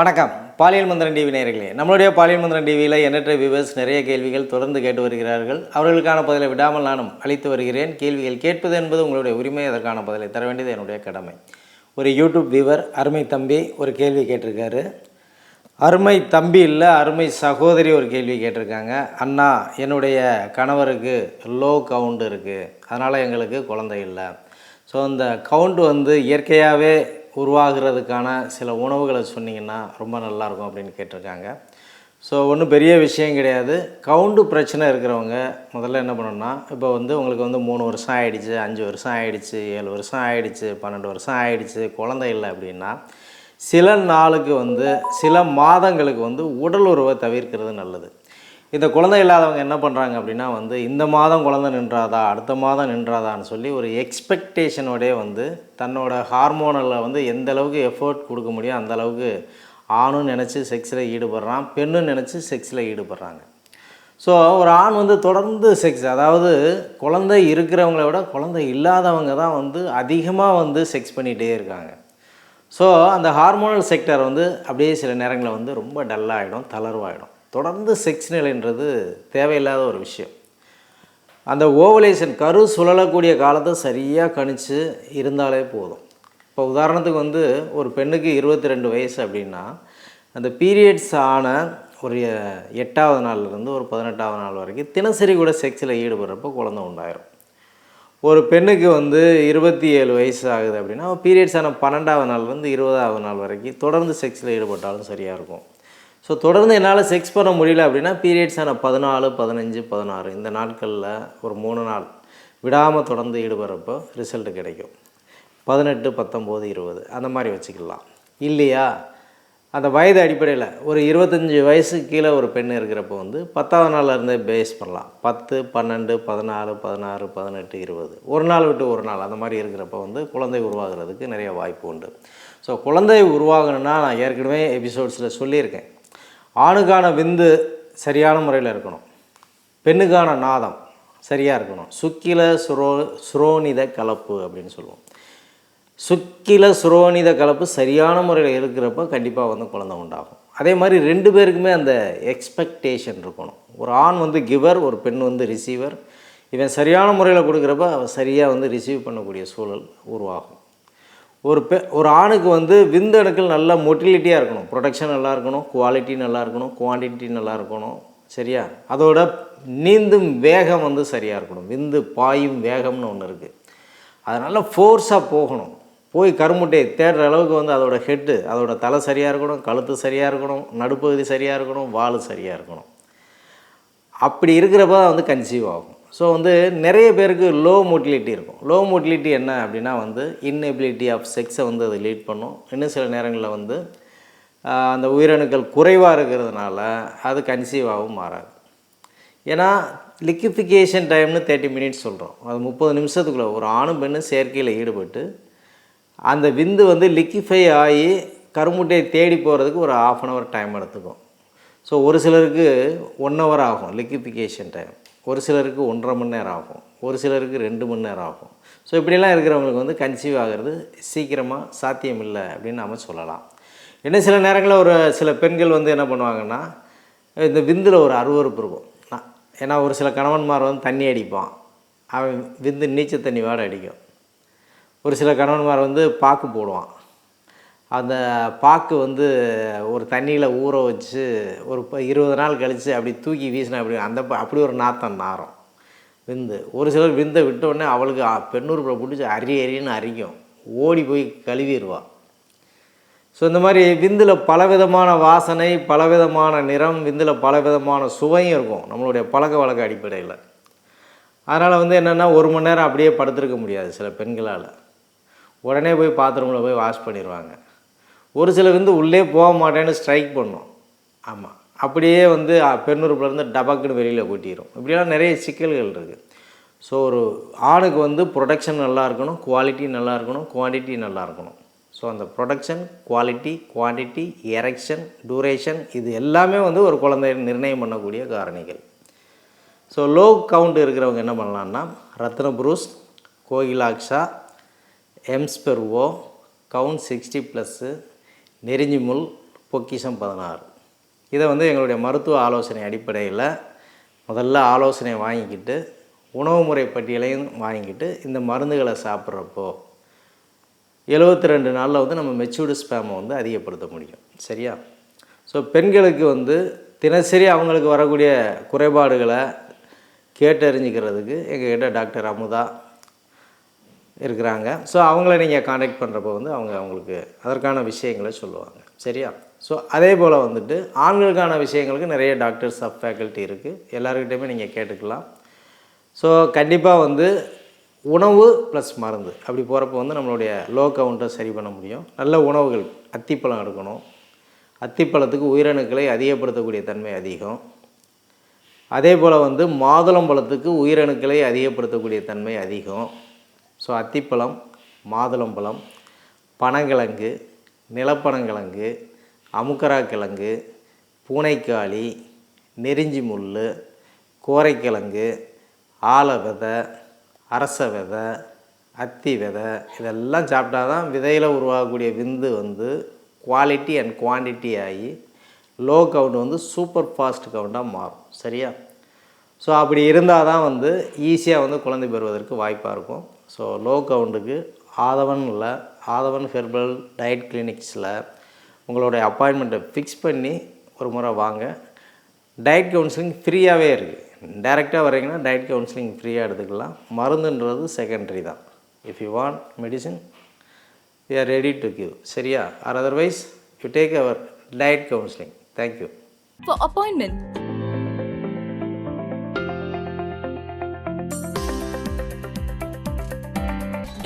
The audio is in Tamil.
வணக்கம். பாலியல் மந்திரன் டிவி நேர்களே நம்மளுடைய பாலியல் மந்திரன் டிவியில் எண்ணற்ற வியூவர்ஸ் நிறைய கேள்விகள் தொடர்ந்து கேட்டு வருகிறார்கள். அவர்களுக்கான பதிலை விடாமல் நானும் அளித்து வருகிறேன். கேள்விகள் கேட்பது என்பது உங்களுடைய உரிமை அதற்கான பதிலை தர வேண்டியது என்னுடைய கடமை. ஒரு யூடியூப் வியூவர் அருமை தம்பி ஒரு கேள்வி கேட்டிருக்காரு. அருமை தம்பி இல்லை அருமை சகோதரி ஒரு கேள்வி கேட்டிருக்காங்க. அண்ணா என்னுடைய கணவருக்கு லோ கவுண்ட் இருக்குது அதனால் எங்களுக்கு குழந்தை இல்லை. ஸோ அந்த கவுண்ட் வந்து இயற்கையாகவே உருவாகிறதுக்கான சில உணவுகளை சொன்னீங்கன்னா ரொம்ப நல்லாயிருக்கும் அப்படின்னு கேட்டிருக்காங்க. ஸோ ஒன்றும் பெரிய விஷயம் கிடையாது. கவுண்டு பிரச்சனை இருக்கிறவங்க முதல்ல என்ன பண்ணணும்னா இப்போ வந்து உங்களுக்கு வந்து மூணு வருஷம் ஆகிடுச்சு அஞ்சு வருஷம் ஆகிடுச்சு ஏழு வருஷம் ஆகிடுச்சு பன்னெண்டு வருஷம் ஆகிடுச்சு குழந்தை இல்லை அப்படின்னா சில நாளுக்கு வந்து சில மாதங்களுக்கு வந்து உடல் உறவை தவிர்க்கிறது நல்லது. இந்த குழந்தை இல்லாதவங்க என்ன பண்ணுறாங்க அப்படின்னா வந்து இந்த மாதம் குழந்தை நின்றாதா அடுத்த மாதம் நின்றாதான்னு சொல்லி ஒரு எக்ஸ்பெக்டேஷனோடே வந்து தன்னோட ஹார்மோனலில் வந்து எந்த அளவுக்கு எஃபோர்ட் கொடுக்க முடியும் அந்த அளவுக்கு ஆணும் நினச்சி செக்ஸில் ஈடுபடுறான் பெண்ணும் நினச்சி செக்ஸில் ஈடுபடுறாங்க. ஸோ ஒரு ஆண் வந்து தொடர்ந்து செக்ஸ் அதாவது குழந்தை இருக்கிறவங்கள விட குழந்தை இல்லாதவங்க தான் வந்து அதிகமாக வந்து செக்ஸ் பண்ணிகிட்டே இருக்காங்க. ஸோ அந்த ஹார்மோனல் செக்டர் வந்து அப்படியே சில நேரங்களில் வந்து ரொம்ப டல்லாகிடும் தளர்வாகிடும் தொடர்ந்து செக்ஸ் நிலைன்றது தேவையில்லாத ஒரு விஷயம். அந்த ஓவலேஷன் கரு சுழலக்கூடிய காலத்தை சரியாக கணிச்சு இருந்தாலே போதும். இப்போ உதாரணத்துக்கு வந்து ஒரு பெண்ணுக்கு இருபத்தி ரெண்டு வயசு அப்படின்னா அந்த பீரியட்ஸ் ஆன ஒரு எட்டாவது நாள்லேருந்து ஒரு பதினெட்டாவது நாள் வரைக்கும் தினசரி கூட செக்ஸில் ஈடுபடுறப்போ குழந்தை உண்டாயிரும். ஒரு பெண்ணுக்கு வந்து இருபத்தி ஏழு வயசு ஆகுது அப்படின்னா பீரியட்ஸ் ஆன பன்னெண்டாவது நாள்லேருந்து இருபதாவது நாள் வரைக்கும் தொடர்ந்து செக்ஸில் ஈடுபட்டாலும் சரியாக இருக்கும். ஸோ தொடர்ந்து என்னால் செக்ஸ் பண்ண முடியல அப்படின்னா பீரியட்ஸ் பதினாலு பதினஞ்சு பதினாறு இந்த நாட்களில் ஒரு மூணு நாள் விடாமல் தொடர்ந்து ஈடுபடுறப்போ ரிசல்ட்டு கிடைக்கும். பதினெட்டு பத்தொம்போது இருபது அந்த மாதிரி வச்சுக்கலாம். இல்லையா? அந்த வயது அடிப்படையில் ஒரு இருபத்தஞ்சி வயசு கீழே ஒரு பெண் இருக்கிறப்போ வந்து பத்தாவது நாள்ல இருந்தே பேஸ் பண்ணலாம். பத்து பன்னெண்டு பதினாலு பதினாறு பதினெட்டு இருபது. ஒரு நாள் விட்டு ஒரு நாள் அந்த மாதிரி இருக்கிறப்ப வந்து குழந்தை உருவாகிறதுக்கு நிறைய வாய்ப்பு உண்டு. ஸோ குழந்தை உருவாகணும்னா நான் ஏற்கனவே எபிசோட்ஸில் சொல்லியிருக்கேன். ஆணுக்கான விந்து சரியான முறையில் இருக்கணும். பெண்ணுக்கான நாதம் சரியாக இருக்கணும். சுக்கில சுரோ சுரோனித கலப்பு அப்படின்னு சொல்லுவோம். சுக்கில சுரோனித கலப்பு சரியான முறையில் இருக்கிறப்ப கண்டிப்பாக வந்து குழந்தை உண்டாகும். அதே மாதிரி ரெண்டு பேருக்குமே அந்த எக்ஸ்பெக்டேஷன் இருக்கணும். ஒரு ஆண் வந்து கிவர் ஒரு பெண் வந்து ரிசீவர் இவன் சரியான முறையில் கொடுக்குறப்ப அவன் சரியாக வந்து ரிசீவ் பண்ணக்கூடிய சூழல் உருவாகும். ஒரு பெ ஒரு ஆணுக்கு வந்து விந்தணுக்கள் நல்ல மொட்டிலிட்டியாக இருக்கணும். ப்ரொடக்ஷன் நல்லா இருக்கணும். குவாலிட்டி நல்லா இருக்கணும். குவான்டிட்டி நல்லா இருக்கணும். சரியா? அதோட நீந்தும் வேகம் வந்து சரியாக இருக்கணும். விந்து பாயும் வேகம்னு ஒன்று இருக்குது அதனால் ஃபோர்ஸாக போகணும். போய் கருமுட்டையை தேடுற அளவுக்கு வந்து அதோட ஹெட்டு அதோட தலை சரியாக இருக்கணும் கழுத்து சரியாக இருக்கணும் நடுப்பகுதி சரியாக இருக்கணும் வால் சரியாக இருக்கணும். அப்படி இருக்கிறப்ப தான் வந்து கன்சீவ் ஆகும். ஸோ வந்து நிறைய பேருக்கு லோ மோட்டிலிட்டி இருக்கும். லோ மோட்டிலிட்டி என்ன அப்படின்னா வந்து இன்எபிலிட்டி ஆஃப் செக்ஸை வந்து அது லீட் பண்ணும். இன்னும் சில நேரங்களில் வந்து அந்த உயிரணுக்கள் குறைவாக இருக்கிறதுனால அது கன்சீவாகவும் மாறாது. ஏன்னா லிக்விஃபிகேஷன் டைம்னு தேர்ட்டி மினிட்ஸ் சொல்கிறோம் அது முப்பது நிமிஷத்துக்குள்ளே ஒரு ஆணும் பெண்ணும் செயற்கையில் ஈடுபட்டு அந்த விந்து வந்து லிக்விஃபை ஆகி கருமுட்டையை தேடி போகிறதுக்கு ஒரு ஆஃப் அன் ஹவர் டைம் எடுத்துக்கும். ஸோ ஒரு சிலருக்கு ஒன் ஹவர் ஆகும் லிக்விஃபிகேஷன் டைம் ஒரு சிலருக்கு ஒன்றரை மணி நேரம் ஆகும். ஒரு சிலருக்கு ரெண்டு மணி நேரம் ஆகும். ஸோ இப்படிலாம் இருக்கிறவங்களுக்கு வந்து கன்சீவ் ஆகிறது சீக்கிரமாக சாத்தியம் இல்லை அப்படின்னு நம்ம சொல்லலாம். இன்னும் சில நேரங்களில் ஒரு சில பெண்கள் வந்து என்ன பண்ணுவாங்கன்னா இந்த விந்தில் ஒரு அருவறுப்பு இருக்கும். நான் ஏன்னா ஒரு சில கணவன்மார் வந்து தண்ணி அடிப்பான். அவன் விந்து நீச்சல் தண்ணி வாட அடிக்கும். ஒரு சில கணவன்மார் வந்து பாக்கு போடுவான். அந்த பாக்கு வந்து ஒரு தண்ணியில் ஊற வச்சு ஒரு ப- இருபது நாள் கழித்து அப்படி தூக்கி வீசினா அப்படி அந்த அப்படி ஒரு நாத்தம் நாரம். விந்து. ஒரு சிலர் விந்தை விட்டோடனே அவளுக்கு அ- பிடிச்சி அரி அரின்னு அரிக்கும். ஓடி போய் கழுவிடுவாள் ஸோ இந்த மாதிரி விந்தில் பலவிதமான வாசனை பலவிதமான நிறம் விந்தில் பலவிதமான சுவையும் இருக்கும் நம்மளுடைய பழக்க வழக்க அடிப்படையில். அதனால் வந்து என்னென்னா ஒரு மணி நேரம் அப்படியே படுத்திருக்க முடியாது சில பெண்களால். உடனே போய் பாத்ரூமில் போய் வாஷ் பண்ணிடுவாங்க ஒரு சில வந்து உள்ளே போக மாட்டேன்னு ஸ்ட்ரைக் பண்ணும். ஆமாம் அப்படியே வந்து பெண்ணுறுப்புலேருந்து டபக்குன்னு வெளியில் கொட்டிடும் இப்படியெல்லாம் நிறைய சிக்கல்கள் இருக்குது ஸோ ஒரு ஆணுக்கு வந்து ப்ரொடக்ஷன் நல்லா இருக்கணும் குவாலிட்டி நல்லா இருக்கணும் குவான்டிட்டி நல்லா இருக்கணும். ஸோ அந்த production quality quantity erection duration இது எல்லாமே வந்து ஒரு குழந்தைய நிர்ணயம் பண்ணக்கூடிய காரணிகள். ஸோ லோ கவுண்ட் இருக்கிறவங்க என்ன பண்ணலான்னா ரத்ன புரூஸ் கோகிலாக்ஷா எம்ஸ்பெர்வோ கவுண்ட் சிக்ஸ்டி ப்ளஸ்ஸு நெறிஞ்சிமுல் பொக்கிஷம் பதினாறு. இதை வந்து எங்களுடைய மருத்துவ ஆலோசனை அடிப்படையில் முதல்ல ஆலோசனை வாங்கிக்கிட்டு உணவு முறை பட்டியலையும் வாங்கிக்கிட்டு இந்த மருந்துகளை சாப்பிட்றப்போ எழுபத்தி ரெண்டு நாளில் வந்து நம்ம மெச்சூர்டு ஸ்பேமை வந்து அதிகப்படுத்த முடியும். சரியா? ஸோ பெண்களுக்கு வந்து தினசரி அவங்களுக்கு வரக்கூடிய குறைபாடுகளை கேட்டறிஞ்சிக்கிறதுக்கு எங்கள்கிட்ட டாக்டர் அமுதா இருக்கிறாங்க. ஸோ அவங்கள நீங்கள் காண்டாக்ட் பண்ணுறப்போ வந்து அவங்க அவங்களுக்கு அதற்கான விஷயங்களை சொல்லுவாங்க. சரியா? ஸோ அதே போல் வந்துட்டு ஆண்களுக்கான விஷயங்களுக்கு நிறைய டாக்டர் சப் ஃபேக்கல்ட்டி இருக்குது எல்லாருக்கிட்டையுமே நீங்கள் கேட்டுக்கலாம். ஸோ கண்டிப்பாக வந்து உணவு ப்ளஸ் மருந்து. அப்படி போகிறப்போ வந்து நம்மளுடைய லோ கவுண்ட்டை சரி பண்ண முடியும். நல்ல உணவுகள் அத்திப்பழம் எடுக்கணும். அத்திப்பழத்துக்கு உயிரணுக்களை அதிகப்படுத்தக்கூடிய தன்மை அதிகம். அதே போல் வந்து மாதுளம்பழத்துக்கு உயிரணுக்களை அதிகப்படுத்தக்கூடிய தன்மை அதிகம். ஸோ அத்திப்பழம் மாதுளம்பழம் பனங்கிழங்கு நிலப்பனங்கிழங்கு அமுக்கரா கிழங்கு பூனைக்காளி நெறிஞ்சி முள் கோரைக்கிழங்கு ஆல விதை அரச விதை அத்தி விதை இதெல்லாம் சாப்பிட்டா தான் விதையில் உருவாகக்கூடிய விந்து வந்து குவாலிட்டி அண்ட் குவான்டிட்டி ஆகி லோ கவுண்ட் வந்து சூப்பர் ஃபாஸ்ட் கவுண்டாக மாறும். சரியா? ஸோ அப்படி இருந்தால் தான் வந்து ஈஸியாக வந்து குழந்தை பெறுவதற்கு வாய்ப்பாக இருக்கும். ஸோ லோ கவுண்டுக்கு ஆதவன் இல்லை ஆதவன் ஹெர்பல் டயட் கிளினிக்ஸில் உங்களுடைய அப்பாயின்மெண்ட்டை ஃபிக்ஸ் பண்ணி ஒரு முறை வாங்க. டயட் கவுன்சிலிங் ஃப்ரீயாகவே இருக்குது டைரெக்டாக வரீங்கன்னா டயட் கவுன்சிலிங் ஃப்ரீயாக எடுத்துக்கலாம். மருந்துன்றது செகண்டரி தான். If you want medicine we are ready to give சரியா? Or otherwise you take our diet counselling thank you For appointment,